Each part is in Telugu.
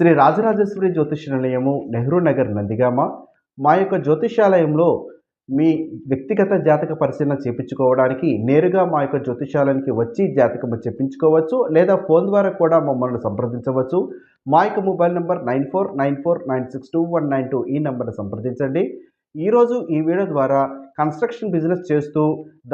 శ్రీ రాజరాజేశ్వరి జ్యోతిష నిలయము నెహ్రూ నగర్ నందిగామ. మా యొక్క జ్యోతిషాలయంలో మీ వ్యక్తిగత జాతక పరిశీలన చేపించుకోవడానికి నేరుగా మా యొక్క జ్యోతిషాలయానికి వచ్చి జాతకం చెప్పించుకోవచ్చు లేదా ఫోన్ ద్వారా కూడా మమ్మల్ని సంప్రదించవచ్చు. మా యొక్క mobile number nine four nine four nine six two one nine two ఈ నెంబర్ని సంప్రదించండి. ఈరోజు ఈ వీడియో ద్వారా కన్స్ట్రక్షన్ బిజినెస్ చేస్తూ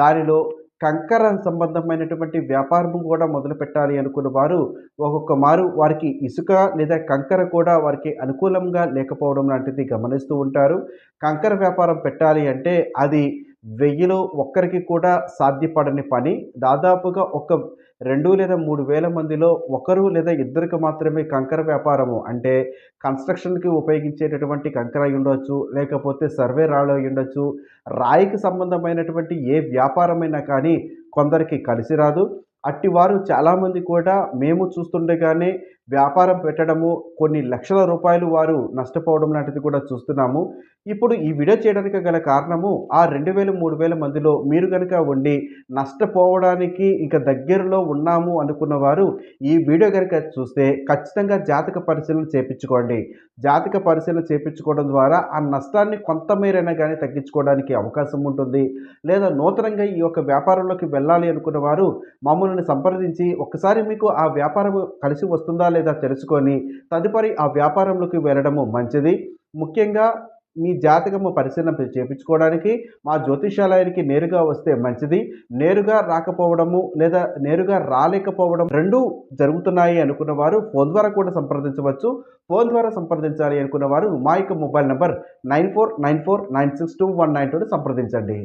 దానిలో కంకర సంబంధమైనటువంటి వ్యాపారం కూడా మొదలు పెట్టాలి అనుకున్న వారు ఒక్కొక్క మారు వారికి ఇసుక లేదా కంకర కూడా వారికి అనుకూలంగా లేకపోవడం లాంటిది గమనిస్తూ ఉంటారు. కంకర వ్యాపారం పెట్టాలి అంటే అది వెయ్యిలో ఒక్కరికి కూడా సాధ్యపడని పని దాదాపుగా ఒక రెండు లేదా మూడు వేల మందిలో ఒకరు లేదా ఇద్దరికి మాత్రమే కంకర వ్యాపారము. అంటే కన్స్ట్రక్షన్కి ఉపయోగించేటటువంటి కంకర అయి ఉండొచ్చు లేకపోతే సర్వే రాళ్ళు అయి ఉండొచ్చు. రాయికి సంబంధమైనటువంటి ఏ వ్యాపారమైనా కానీ కొందరికి కలిసి రాదు. అట్టి వారు చాలామంది కూడా మేము చూస్తుండగానే వ్యాపారం పెట్టడము కొన్ని లక్షల రూపాయలు వారు నష్టపోవడం లాంటిది కూడా చూస్తున్నాము. ఇప్పుడు ఈ వీడియో చేయడానికి గల కారణము ఆ రెండు వేల మూడు వేల మందిలో మీరు కనుక ఉండి నష్టపోవడానికి ఇంకా దగ్గరలో ఉన్నాము అనుకున్న వారు ఈ వీడియో కనుక చూస్తే ఖచ్చితంగా జాతక పరిశీలన చేపించుకోండి. జాతక పరిశీలన చేపించుకోవడం ద్వారా ఆ నష్టాన్ని కొంతమేరైనా కానీ తగ్గించుకోవడానికి అవకాశం ఉంటుంది. లేదా నూతనంగా ఈ యొక్క వ్యాపారంలోకి వెళ్ళాలి అనుకున్న వారు మమ్మల్ని సంప్రదించి ఒకసారి మీకు ఆ వ్యాపారం కలిసి వస్తుందా లేదా తెలుసుకొని తదుపరి ఆ వ్యాపారంలోకి వెళ్ళడము మంచిది. ముఖ్యంగా మీ జాతకము పరిశీలన చేయించుకోవడానికి మా జ్యోతిషాలయానికి నేరుగా వస్తే మంచిది. నేరుగా రాకపోవడము లేదా నేరుగా రాలేకపోవడం రెండు జరుగుతున్నాయి అనుకున్న వారు ఫోన్ ద్వారా కూడా సంప్రదించవచ్చు. ఫోన్ ద్వారా సంప్రదించాలి అనుకున్న వారు మా యొక్క mobile number nine four nine four nine six two one nine టూని సంప్రదించండి.